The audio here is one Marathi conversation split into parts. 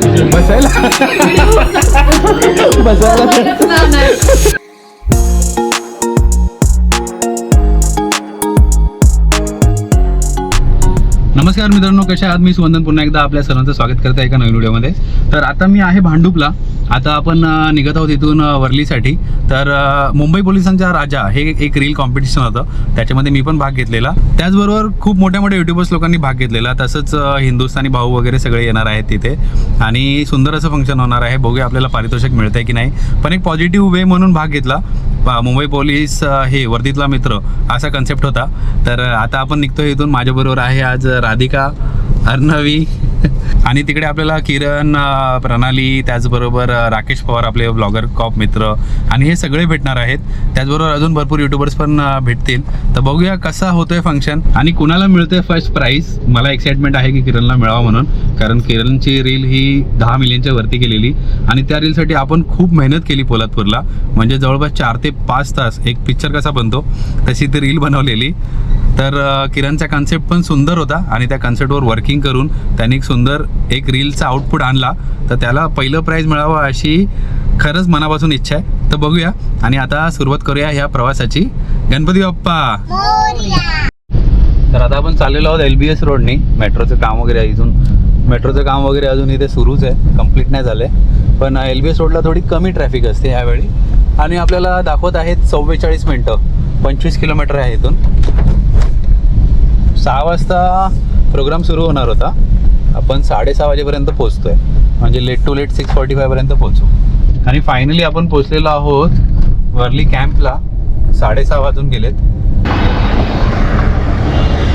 जायचं सांगा बसायला बसायला नमस्कार मित्रांनो कशा आहात? मी सुवंदन. पुन्हा एकदा आपल्या सर्वांचं स्वागत करत आहे एका नवीन व्हिडिओमध्ये. तर आता मी आहे भांडुपला. आता आपण निघत आहोत इथून वर्लीसाठी. तर मुंबई पोलिसांचा राजा हे एक रील कॉम्पिटिशन होतं. त्याच्यामध्ये मी पण भाग घेतलेला. त्याचबरोबर खूप मोठ्या मोठ्या युट्यूबर्स लोकांनी भाग घेतलेला. तसंच हिंदुस्थानी भाऊ वगैरे सगळे येणार आहेत तिथे. आणि सुंदर असं फंक्शन होणार आहे. बघूया आपल्याला पारितोषिक मिळतंय की नाही. पण एक पॉझिटिव्ह वे म्हणून भाग घेतला. मुंबई पोलीस हे वर्दीतला मित्र असा कन्सेप्ट होता. तर आता आपण निघतोय इथून. माझ्याबरोबर आहे आज राधिका अर्णवी आणि तिकडे आपल्याला किरण प्रणाली त्याचबरोबर राकेश पवार आपले ब्लॉगर कॉप मित्र आणि हे सगळे भेटणार आहेत. त्याचबरोबर अजून भरपूर युट्यूबर्स पण भेटतील. तर बघूया कसा होतोय फंक्शन आणि कुणाला मिळतोय फर्स्ट प्राईज मला एक्साइटमेंट आहे की किरणला मिळावा म्हणून. कारण किरणची रील ही दहा मिलियनच्या वरती केलेली आणि त्या रीलसाठी आपण खूप मेहनत केली पोलादपूरला. म्हणजे जवळपास चार ते पाच तास. एक पिक्चर कसा बनतो? तशी ती रील बनवलेली. तर किरणचा कन्सेप्ट पण सुंदर होता आणि त्या कन्सेप्टवर वर्किंग करून त्यांनी एक सुंदर एक रीलचा आउटपुट आणला तर त्याला पहिलं प्राईज मिळावं अशी खरंच मनापासून इच्छा आहे. तर बघूया आणि आता सुरुवात करूया ह्या प्रवासाची. गणपती बाप्पा! तर आता आपण चाललेलो आहोत एल बी एस रोडनी मेट्रोचं काम वगैरे इथून मेट्रोचं काम वगैरे अजून इथे सुरूच आहे. कंप्लीट नाही झालं आहे पण एल बी एस रोडला थोडी कमी ट्रॅफिक असते ह्यावेळी. आणि आपल्याला दाखवत आहेत चव्वेचाळीस मिनटं. पंचवीस किलोमीटर आहे इथून. सहा वाजता प्रोग्राम सुरू होणार होता. आपण साडेसहा वाजेपर्यंत पोहोचतो आहे म्हणजे late to late six forty फायपर्यंत पोहोचू. आणि फायनली आपण पोहोचलेलो आहोत वर्ली कॅम्पला. साडेसहा वाजून गेलेत.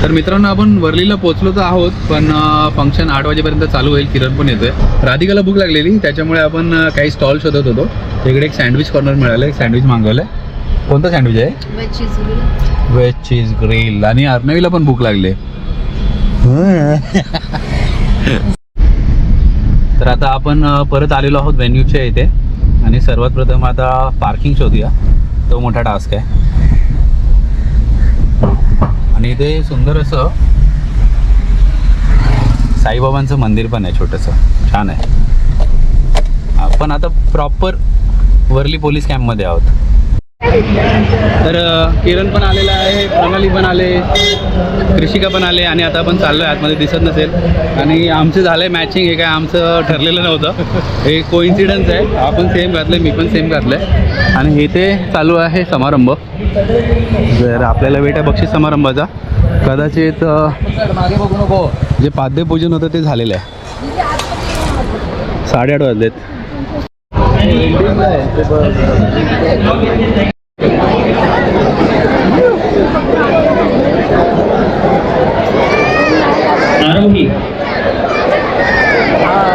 तर मित्रांनो आपण वर्लीला पोहोचलो तर आहोत पण फंक्शन आठ वाजेपर्यंत चालू होईल. किरण पण येतोय. राधिकाला भूक लागलेली त्याच्यामुळे आपण काही स्टॉल शोधत होतो. इकडे एक सँडविच कॉर्नर मिळालं एक सँडविच मागवलंय. कोणतं सँडविच आहे? व्हेज चीज ग्रिल आणि अर्नवीला पण भूक लागली. तर आता आपण परत आलेलो आहोत व्हेन्यूच्या इथे. आणि सर्वात प्रथम आता पार्किंग शोधूया. तो मोठा टास्क आहे. आणि इथे सुंदर असं साईबाबांचं मंदिर पण आहे छोटंसं. छान आहे. आपण आता प्रॉपर वर्ली पोलीस कॅम्पमध्ये आहोत. तर किरण पण आलेला आहे प्रणाली पण आले कृषिका पण आले आणि आता आपण चाललो आहे आतमध्ये दिसत नसेल. आणि आमचं झालं आहे मॅचिंग हे काय आमचं ठरलेलं नव्हतं. हे कोइन्सिडन्स आहे. आपण सेम घातलं मी पण सेम घातलं आहे आणि इथे चालू आहे समारंभ. जर आपल्याला वेट आहे बक्षीस समारंभाचा. कदाचित जे पाद्यपूजन होतं ते झालेलं आहे. साडेआठ वाजलेत.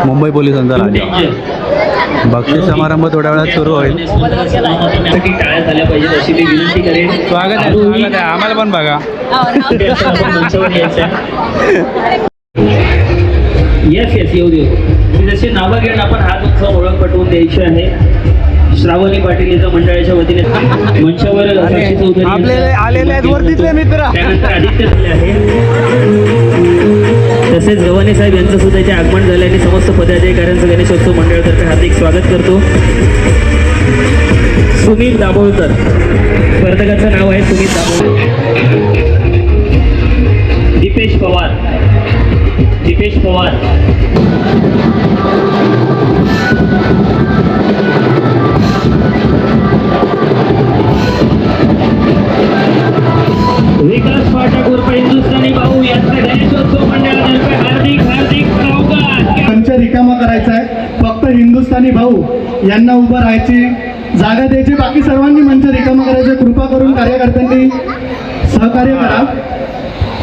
मुंबई पोलिसांचा राजा बक्षीस समारंभ थोड्या वेळात सुरू होईल. स्वागत आहे स्वागत आहे. आम्हाला पण बघा. येस येस येऊ देऊ. मी जसे नावं घेऊन आपण हात उत्सव ओळख पटवून द्यायची आहे श्रावणी पाटील याच्या मंडळाच्या वतीने मंचावर साक्षी चौधरी आपले यांचा- आलेले आहेत वर्दीतले मित्र. त्यानंतर आदित्य झाले आहे. तसेच गव्हाणे साहेब यांचं सुद्धा इथे आगमन झालं आणि समस्त पदाधिकाऱ्यांचं गणेशोत्सव मंडळातर्फे हार्दिक स्वागत करतो. सुनील दाभोळकर. स्पर्धकाचं नाव आहे सुनील दाभोळकर. हिंदुस्थानी भाऊ यांना उभं राहायची जागा द्यायची. बाकी सर्वांनी मंच रिकामा करायचं. कृपा करून कार्यकर्त्यांनी सहकार्य करा.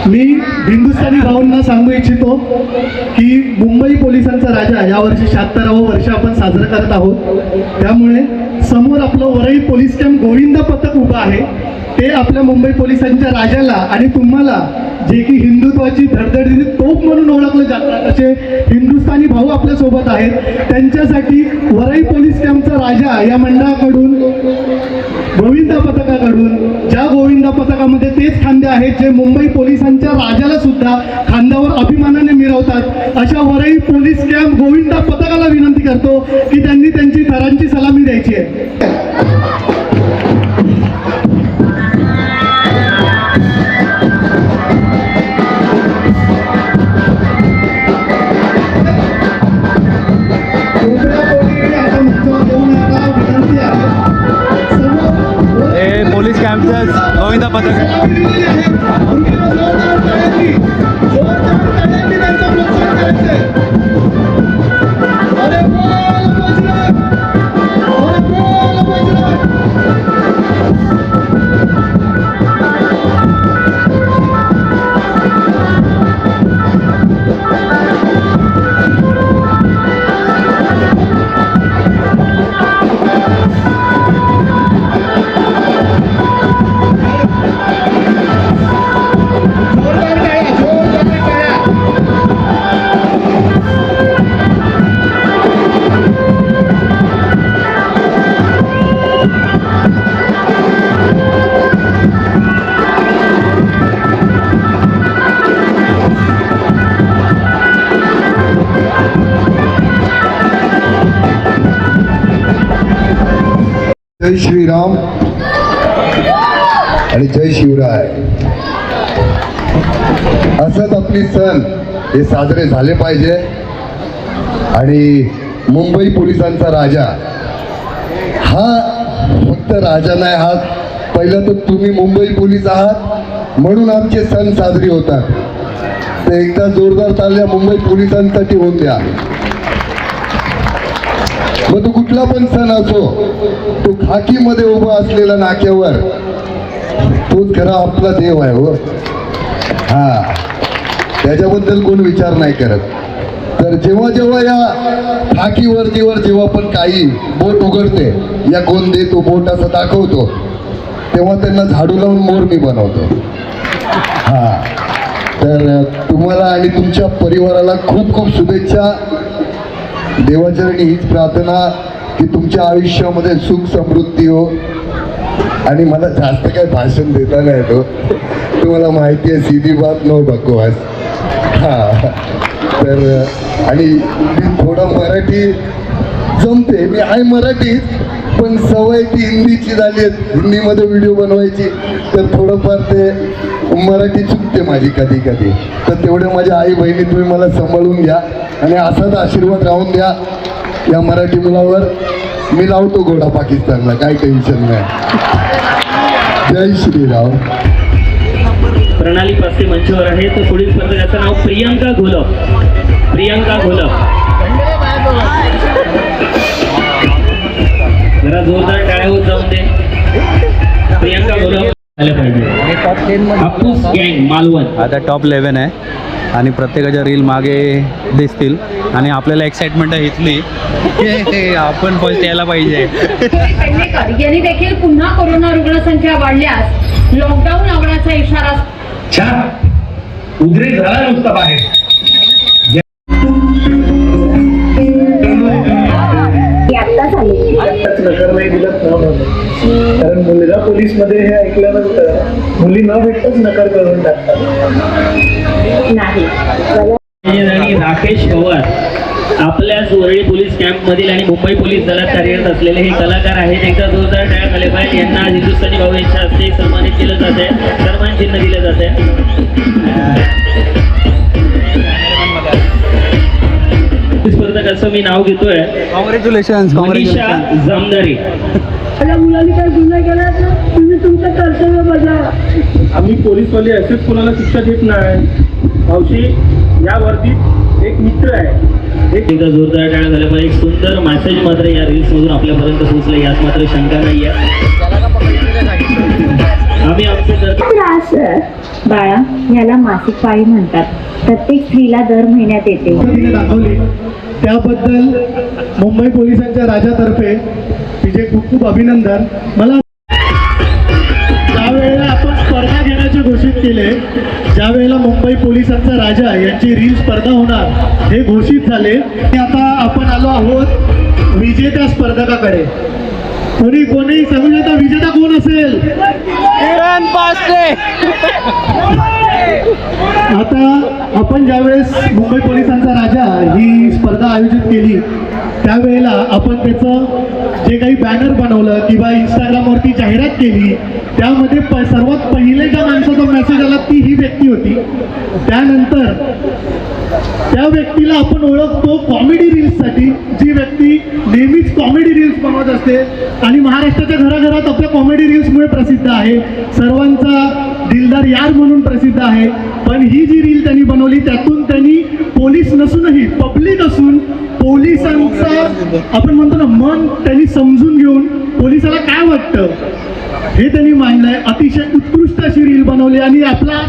मी हिंदुस्थानी भाऊंना सांगू इच्छितो की मुंबई पोलिसांचा राजा यावर्षी शहात्तरावं वर्ष आपण साजरं करत आहोत. त्यामुळे समोर आपलं वरळी पोलीस कॅम्प गोविंद पथक उभं आहे. ते आपल्या मुंबई पोलिसांच्या राजाला आणि तुम्हाला जे की हिंदुत्वाची धडधडीची तोप म्हणून ओळखले जातात. असे हिंदुस्थानी भाऊ आपल्यासोबत आहेत. त्यांच्यासाठी वरई पोलीस कॅम्पचा राजा या मंडळाकडून गोविंदा पथकाकडून ज्या गोविंदा पथकामध्ये तेच खांदे आहेत जे मुंबई पोलिसांच्या राजाला सुद्धा खांद्यावर अभिमानाने मिरवतात अशा वरई पोलीस कॅम्प गोविंदा पथकाला विनंती करतो की त्यांनी त्यांची थरांची सलामी द्यायची आहे. गोविंदा पथक जय श्रीराम आणि जय शिवराय. असंच आपले सण हे साजरे झाले पाहिजे. आणि मुंबई पोलिसांचा राजा हा फक्त राजा नाही हा पहिलं तर तुम्ही मुंबई पोलीस आहात म्हणून आमचे सण साजरे होतात. ते एकदा जोरदार चालल्या मुंबई पोलिसांसाठी होऊन द्या. मग तो कुठला पण सण असो तो खाकीमध्ये उभा असलेला नाक्यावर तोच खरा आपला देव आहे हो. हा. त्याच्याबद्दल कोण विचार नाही करत. तर जेव्हा जेव्हा या थाकीवरतीवर जेव्हा पण काही बोट उघडते या कोण दे तो बोट असं दाखवतो तेव्हा त्यांना झाडू लावून मोर मी बनवतो. हा. तर तुम्हाला आणि तुमच्या परिवाराला खूप खूप शुभेच्छा. देवाचरणी हीच प्रार्थना की तुमच्या आयुष्यामध्ये सुख समृद्धी हो. आणि मला जास्त काय भाषण देता नाही येतो हो. तुम्हाला माहिती आहे सीधी बात नो बकवास. हा. तर आणि मी थोडं मराठी जमते. मी आहे मराठीच पण सवय ती हिंदीची झाली आहे. हिंदीमध्ये व्हिडिओ बनवायची. तर थोडंफार ते मराठी चुकते माझी कधी कधी तर तेवढं माझ्या आई बहिणी तुम्ही मला सांभाळून घ्या. आणि असाच आशीर्वाद राहून द्या या मराठी मुलावर. मी लावतो घोडा पाकिस्तानला काय टेन्शन नाही. जय श्रीराम. प्रणाली पासे मंचावर आहे. तर पुढील स्पर्धकाचं नाव प्रियंका घोलप. प्रियंका घोलप. जरा जोरदार टाळ्या होत जाऊन दे. प्रियंका घोलप. आलं पाहिजे. गँग मालवण. आता टॉप इलेवन आहे. आणि प्रत्येकाच्या रील मागे दिसतील. आणि आपल्याला एक्साइटमेंट आहे इथली. आपण फर्स्ट यायला पाहिजे. यांनी देखील पुन्हा कोरोना रुग्णसंख्या वाढल्यास लॉकडाऊन लावण्याचा इशारा उद्रेक झाला नुसता बाहेर. आता झाली त्याच नकार नाही दिला न म्हणून कारण मुलगा पोलीसमध्ये हे ऐकल्यानंतर मुली न भेटताच नकार करून टाकतात. नाही. आणि राकेश पवार आपल्याच वरळी पोलीस कॅम्प मधील आणि मुंबई पोलीस दलात कार्यरत असलेले हे कलाकार आहेत. एकदा जोरदार टाळ्या झाले पाहिजे यांना आज हिंदुस्थानी भाऊ यांच्या हस्ते सन्मानित केलं जात आहे सन्मान चिन्ह दिलं जात आहे मी नाव घेतोय. कॉंग्रॅच्युलेशन जामदारी. आपल्या मुलांनी काही गुन्हा केला तुम्ही तुमचं कर्तव्य बजावा. आम्ही पोलीसवाले असेच कोणाला शिक्षा देत नाही. मावशी या वर्दीत एक मित्र आहे. एक एकदा जोरदार टाळ्या झाल्या पाहिजे एक सुंदर मेसेज मात्र या रील्स मधून आपल्यापर्यंत पोहोचलं यात मात्र शंका आम्ही आमचे त्रास बाळा याला मासिक पाळी म्हणतात. प्रत्येक स्त्रीला दर महिन्यात येते. दाखवली. त्याबद्दल मुंबई पोलिसांच्या राजातर्फे तिचे खूप खूप अभिनंदन. मला त्यावेळेस केले. ज्या वेळेला मुंबई पोलिसांचा राजा यांची रील स्पर्धा होणार हे घोषित झाले आता आपण आलो आहोत विजेत्या स्पर्धकाकडे. कोणी कोणी सांगू शकता विजेता कोण असेल? आता आपण ज्यावेळेस मुंबई पोलिसांचा राजा ही स्पर्धा आयोजित केली त्यावेळेला आपण त्याचं जे काही बॅनर बनवलं किंवा इंस्टाग्रामवरती जाहिरात केली त्यामध्ये सर्वात पहिले ज्या माणसाचा मेसेज आला ती ही व्यक्ती होती. त्यानंतर त्या व्यक्तीला आपण ओळखतो कॉमेडी रील्ससाठी जी व्यक्ती नेहमीच कॉमेडी रील्स बनवत असते आणि महाराष्ट्राच्या घराघरात आपल्या कॉमेडी रील्समुळे प्रसिद्ध आहे. सर्वांचा दिलदार यार म्हणून प्रसिद्ध आहे. पण ही जी रील त्यांनी बनवली त्यातून त्यांनी पोलीस नसूनही पब्लिक असून पोलिसांचा आपण म्हणतो ना मन त्यांनी समजून घेऊन पोलिसाला काय वाटतं? हे त्यांनी मांडलंय. अतिशय उत्कृष्ट अशी रील बनवली आणि आपला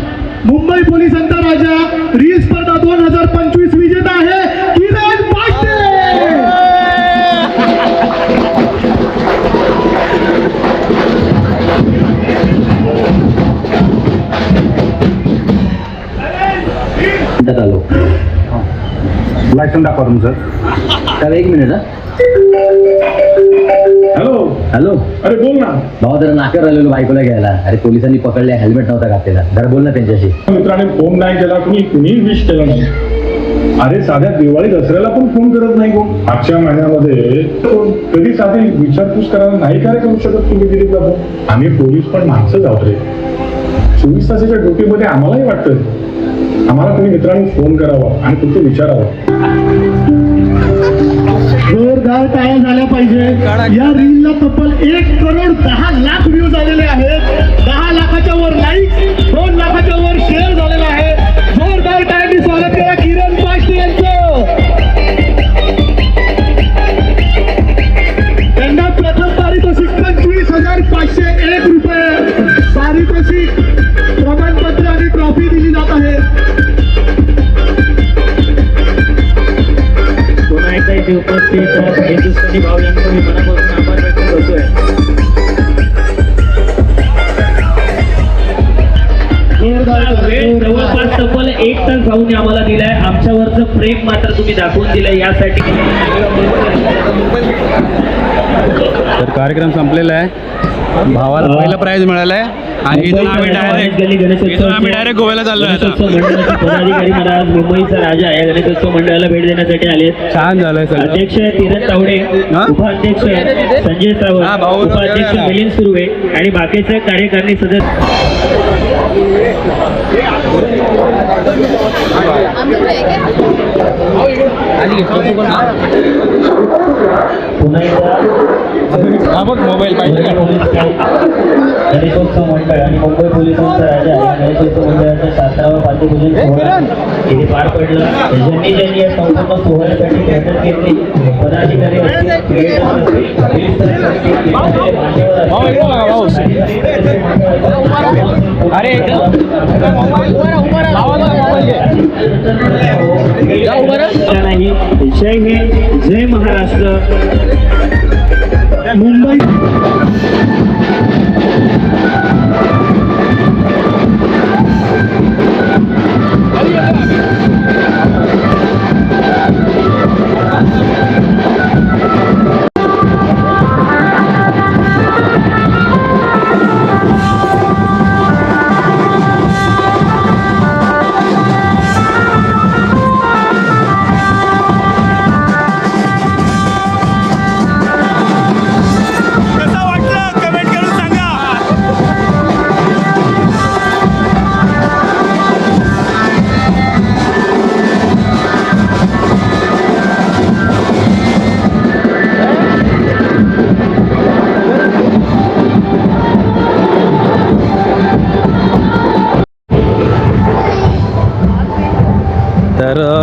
मुंबई पोलिसांचा राजा रील स्पर्धा दोन हजार पंचवीस विजेता आहे. किरण लायसन दाखवा तुमचं. तर एक मिनिट हा. Hello hello? अरे बोल ना. भावा जरा नाक्यावर आलेलो बायकोला घ्यायला. अरे पोलिसांनी पकडले हेल्मेट नव्हता घातलेला. जरा बोल ना त्यांच्याशी. मित्राने फोन नाही केला कुणी कुणीही विश केलं नाही. अरे साध्या दिवाळी दसऱ्याला पण फोन करत नाही कोण? मागच्या महिन्यामध्ये कोण कधी साधी विचारपूस करायला नाही काय करू शकत तुम्ही दिलीपला फोन आम्ही पोलीस पण माणसंच आहोत रे. चोवीस तासाच्या ड्युटीमध्ये आम्हालाही वाटतं आम्हाला कोणी मित्रांनी फोन करावा आणि फक्त विचारावं. जोरदार टाळ्या झाल्या पाहिजे. या रीलला तब्बल एक करोड दहा लाख व्ह्यूज आलेले आहेत. दहा लाखाच्या वर लाईक दोन लाखाच्या वर शेअर तुम्ही दाखवून दिलंय यासाठी. तर कार्यक्रम संपलेला आहे. भावाला पहिला प्राइज मिळाला आहे. आणि इथून आम्ही डायरेक्ट इथून आम्ही डायरेक्ट गोव्याला मंडळाचे पदाधिकारी मला आज मुंबईचा राजा या गणेशोत्सव मंडळाला भेट देण्यासाठी आले छान झालंय सगळं. अध्यक्ष धीरज तावडे? उपाध्यक्ष संजय सावंत उपाध्यक्ष. मिलिंद सुर्वे आणि बाकीचे कार्यकारिणी सदस्य 来你喝不喝茶 हा बघ मोबाईल पाहिजे गणेशोत्सव मंडळ आणि मुंबई पोलिसांचा राजा गणेशोत्सव मंडळाच्या शास्त्रावर पाठपूजन इथे पार पडलं. ज्यांनी ज्यांनी या संपूर्ण सोहळ्यासाठी केले पदाधिकारी अरे, नाही जय हिंद जय महाराष्ट्र. मुंबई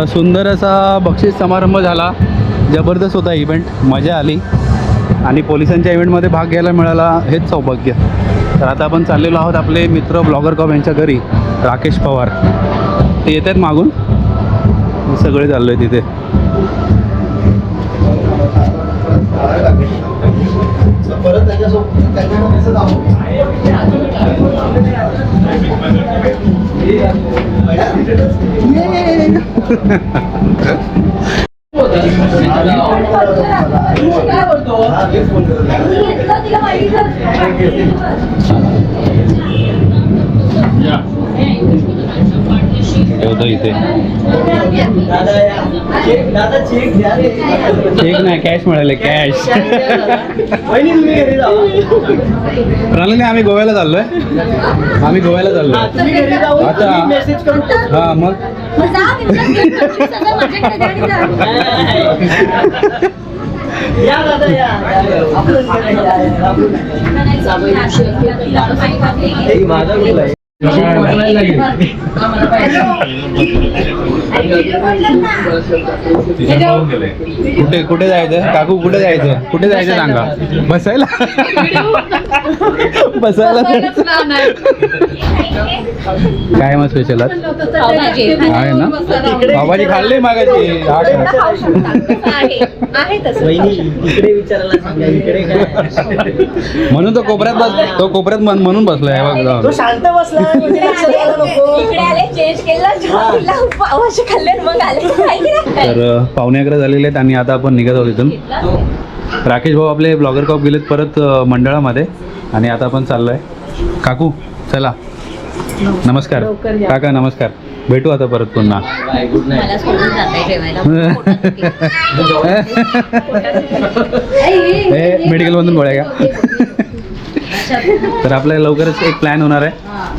सुंदर असा बक्षीस समारंभ झाला. जबरदस्त होता इव्हेंट मजा आली. आणि पोलिसांच्या इव्हेंटमध्ये भाग घ्यायला मिळाला. हेच सौभाग्य. तर आता आपण चाललेलो आहोत आपले मित्र ब्लॉगर कॉम यांच्या घरी. राकेश पवार. ते येत आहेत मागून? सगळे चाललो आहे तिथे. परत त्याच्यासोबत त्याच्याकडे कसं ठेवतो इथे. चेक नाही कॅश मिळाले कॅश प्रणाली आम्ही गोव्याला चाललोय. आम्ही गोव्याला चाललोय. आता हा मग? कुठे कुठे जायचं? काकू कुठे जायचं? कुठे जायचं सांगा. बसायला. बसायला काय मग स्पेशल आहे ना? बाबाजी खाल्ले म्हणून तो कोपऱ्यात बस तो कोपऱ्यात म्हण- म्हणून बसलाय बघ जाऊन. शांत बसला इकडे आले चेंज केलं पावशे खाल्ले मग आले. काय केलं? तर अ, पावणे अकरा झालेले आहेत आणि आता आपण निघत आहोत इथून. राकेश भाऊ आपले ब्लॉगर कॉप गेलेत परत अ, मंडळामध्ये. आणि आता आपण चाललोय. काकू चला. नमस्कार. काका नमस्कार. भेटू आता परत पुन्हा. मला सोडून जाताय जेवायला. हे मेडिकल मधून गोळ्या का तर आपल्याला लवकरच एक प्लॅन होणार आहे.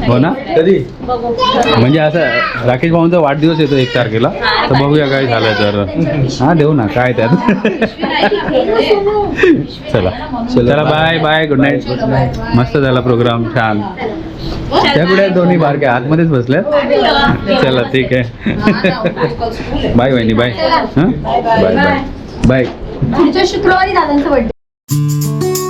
हो. ना? कधी? म्हणजे असं राकेश भाऊंचा वाढदिवस येतो एक तारखेला. तर बघूया काय झालं तर. हा देऊ ना काय त्यात. चला. चला. बाय बाय गुड नाईट मस्त झाला प्रोग्राम छान. त्या कुठे दोन्ही बारक्या? आतमध्येच बसल्यात चला ठीक आहे. बाय. वहिनी बाय. हां? Bye bye. बाय. शुक्रवारी दादांचं बर्थडे